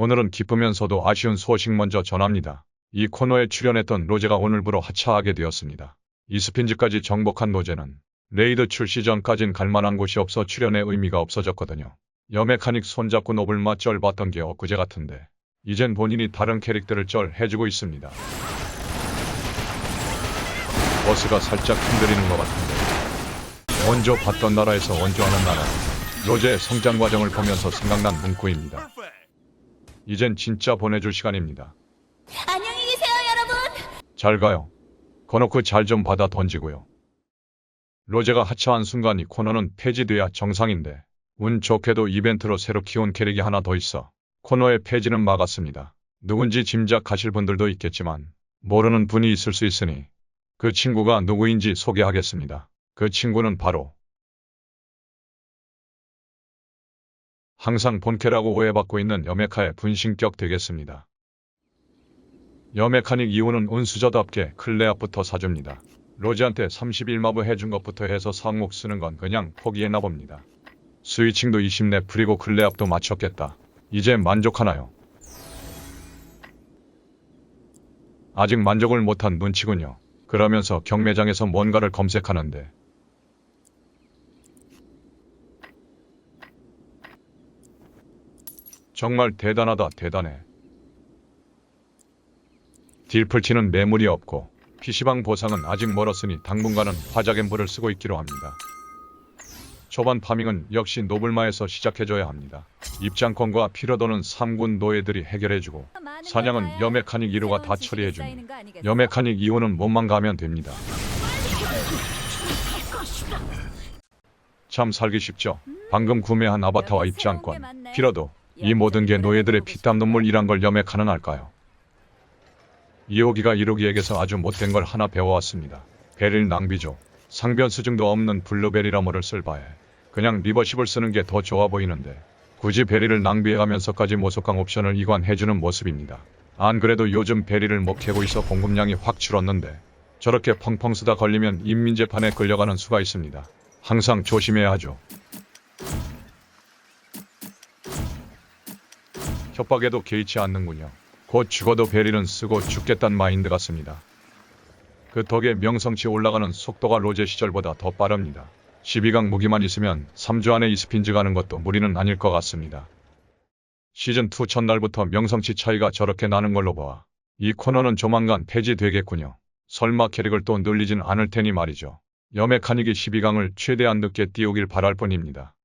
오늘은 기쁘면서도 아쉬운 소식 먼저 전합니다. 이 코너에 출연했던 로제가 오늘부로 하차하게 되었습니다. 이스핀즈까지 정복한 로제는 레이드 출시 전까진 갈만한 곳이 없어 출연의 의미가 없어졌거든요. 여메카닉 손잡고 노블마 쩔 봤던 게 엊그제 같은데 이젠 본인이 다른 캐릭터를 쩔 해주고 있습니다. 버스가 살짝 흔들리는 것 같은데 먼저 봤던 나라에서 원조하는 나라 로제의 성장 과정을 보면서 생각난 문구입니다. 이젠 진짜 보내줄 시간입니다. 안녕히 계세요, 여러분. 잘 가요. 거놓고 잘 좀 받아 던지고요. 로제가 하차한 순간 이 코너는 폐지돼야 정상인데 운 좋게도 이벤트로 새로 키운 캐릭이 하나 더 있어 코너의 폐지는 막았습니다. 누군지 짐작하실 분들도 있겠지만 모르는 분이 있을 수 있으니 그 친구가 누구인지 소개하겠습니다. 그 친구는 바로 항상 본캐라고 오해받고 있는 여메카의 분신격 되겠습니다. 여메카닉 이후는 은수저답게 클레아부터 사줍니다. 로지한테 31마부 해준 것부터 해서 상목 쓰는 건 그냥 포기했나 봅니다. 스위칭도 20렙 프리고 클레압도 맞췄겠다. 이제 만족하나요? 아직 만족을 못한 눈치군요. 그러면서 경매장에서 뭔가를 검색하는데 정말 대단하다 대단해. 딜플치는 매물이 없고 PC방 보상은 아직 멀었으니 당분간은 화자갬블을 쓰고 있기로 합니다. 초반 파밍은 역시 노블마에서 시작해줘야 합니다. 입장권과 피로도는 3군 노예들이 해결해주고 사냥은 여메카닉 1호가 다 처리해주니 여메카닉 2호는 몸만 가면 됩니다. 참 살기 쉽죠. 방금 구매한 아바타와 입장권, 피로도 이 모든 게 노예들의 피땀 눈물이란 걸 여메카는 알까요? 이호기가 이로기에게서 아주 못된 걸 하나 배워왔습니다. 베릴 낭비죠. 상변 수증도 없는 블루베리라모를 쓸 바에 그냥 리버십을 쓰는 게 더 좋아 보이는데 굳이 베리를 낭비해가면서까지 모속강 옵션을 이관해주는 모습입니다. 안 그래도 요즘 베리를 못 캐고 있어 공급량이 확 줄었는데 저렇게 펑펑 쓰다 걸리면 인민재판에 끌려가는 수가 있습니다. 항상 조심해야 하죠. 협박에도 개의치 않는군요. 곧 죽어도 베릴은 쓰고 죽겠단 마인드 같습니다. 그 덕에 명성치 올라가는 속도가 로제 시절보다 더 빠릅니다. 12강 무기만 있으면 3주 안에 이스핀즈 가는 것도 무리는 아닐 것 같습니다. 시즌2 첫날부터 명성치 차이가 저렇게 나는 걸로 봐. 이 코너는 조만간 폐지되겠군요. 설마 캐릭을 또 늘리진 않을 테니 말이죠. 여메카닉이 12강을 최대한 늦게 띄우길 바랄 뿐입니다.